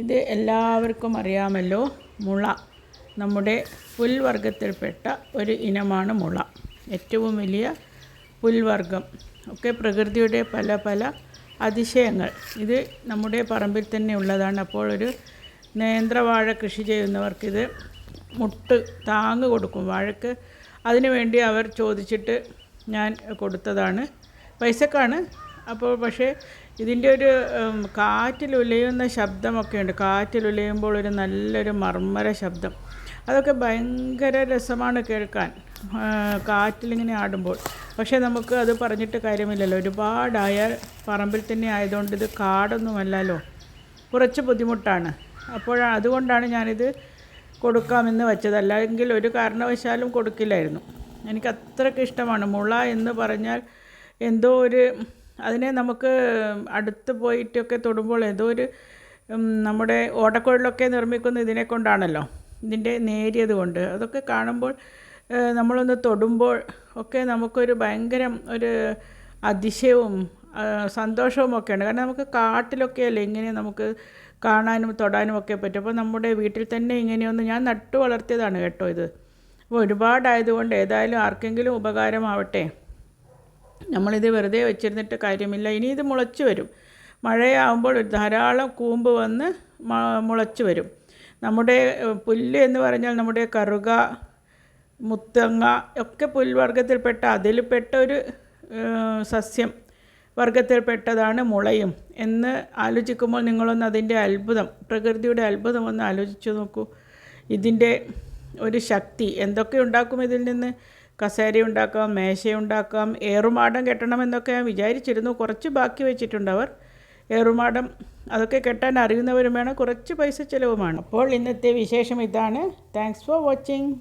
ഇത് എല്ലാവർക്കും അറിയാമല്ലോ മുള. നമ്മുടെ പുൽവർഗത്തിൽപ്പെട്ട ഒരു ഇനമാണ് മുള. ഏറ്റവും വലിയ പുൽവർഗം ഒക്കെ പ്രകൃതിയുടെ പല പല അതിശയങ്ങൾ. ഇത് നമ്മുടെ പറമ്പിൽ തന്നെ ഉള്ളതാണ്. അപ്പോൾ ഒരു നേന്ത്രവാഴ കൃഷി ചെയ്യുന്നവർക്കിത് മുട്ട് താങ്ങ് കൊടുക്കും. വാഴക്ക് അതിനുവേണ്ടി അവർ ചോദിച്ചിട്ട് ഞാൻ കൊടുത്തതാണ്. പൈസക്കാണ് അപ്പോൾ പക്ഷേ ഇതിന്റെ ഒരു കാറ്റിലുലയുന്ന ശബ്ദമൊക്കെ ഉണ്ട്. കാറ്റിൽ ഉലയുമ്പോൾ ഒരു നല്ലൊരു മർമ്മര ശബ്ദം. അതൊക്കെ ഭയങ്കര രസമാണ് കേൾക്കാൻ. കാറ്റിലിങ്ങനെ ആടുമ്പോൾ. പക്ഷേ നമുക്ക് അത് പറഞ്ഞിട്ട് കാര്യമില്ലല്ലോ. ഒരുപാടായാൽ പറമ്പിൽ തന്നെ ആയതുകൊണ്ട് ഇത് കാടൊന്നുമല്ലല്ലോ. കുറച്ച് ബുദ്ധിമുട്ടാണ്. അപ്പോൾ അതുകൊണ്ടാണ് ഞാനിത് കൊടുക്കാമെന്ന് വെച്ചത്. അല്ലെങ്കിൽ ഒരു കാരണവശാലും കൊടുക്കില്ലായിരുന്നു. എനിക്ക് അത്രയ്ക്ക് ഇഷ്ടമാണ്. മുള എന്ന് പറഞ്ഞാൽ എന്തോ ഒരു അതിനെ നമുക്ക് അടുത്ത് പോയിട്ടൊക്കെ തൊടുമ്പോൾ ഏതോ ഒരു നമ്മുടെ ഓടക്കുഴലൊക്കെ നിർമ്മിക്കുന്ന ഇതിനെ കൊണ്ടാണല്ലോ ഇതിന്റെ നേരിയത് കൊണ്ട്. അതൊക്കെ കാണുമ്പോൾ നമ്മളൊന്ന് തൊടുമ്പോൾ ഒക്കെ നമുക്കൊരു ഭയങ്കരം ഒരു അതിശയവും സന്തോഷവും ഒക്കെയാണ് കാരണം നമുക്ക് കാട്ടിലൊക്കെ അല്ലേ ഇങ്ങനെ നമുക്ക് കാണാനും തൊടാനും ഒക്കെ പറ്റും. അപ്പോൾ നമ്മുടെ വീട്ടിൽ തന്നെ ഇങ്ങനെയൊന്ന് ഞാൻ നട്ടു വളർത്തിയതാണ് കേട്ടോ ഇത്. അപ്പോൾ ഒരുപാടായതുകൊണ്ട് ഏതായാലും ആർക്കെങ്കിലും ഉപകാരമാവട്ടെ. നമ്മളിത് വെറുതെ വെച്ചിരുന്നിട്ട് കാര്യമില്ല. ഇനി ഇത് മുളച്ച് വരും. മഴയാകുമ്പോൾ ധാരാളം കൂമ്പ് വന്ന് മുളച്ച് വരും. നമ്മുടെ പുല്ല് എന്ന് പറഞ്ഞാൽ നമ്മുടെ കറുക മുത്തങ്ങ ഒക്കെ പുൽവർഗത്തിൽപ്പെട്ട അതിൽപ്പെട്ട ഒരു സസ്യം വർഗത്തിൽപ്പെട്ടതാണ് മുളയും എന്ന് ആലോചിക്കുമ്പോൾ നിങ്ങളൊന്ന് അതിന്റെ അത്ഭുതം പ്രകൃതിയുടെ അത്ഭുതം ഒന്ന് ആലോചിച്ച് നോക്കൂ. ഇതിന്റെ ഒരു ശക്തി എന്തൊക്കെ ഉണ്ടാക്കും ഇതിൽ നിന്ന്? കസേര ഉണ്ടാക്കാം മേശയുണ്ടാക്കാം ഏറുമാടം കെട്ടണമെന്നൊക്കെ ഞാൻ വിചാരിച്ചിരുന്നു. കുറച്ച് ബാക്കി വെച്ചിട്ടുണ്ട് അവർ. ഏറുമാടം അതൊക്കെ കെട്ടാൻ അറിയുന്നവരും വേണം കുറച്ച് പൈസ ചിലവുമാണ്. അപ്പോൾ ഇന്നത്തെ വിശേഷം ഇതാണ്. Thanks for watching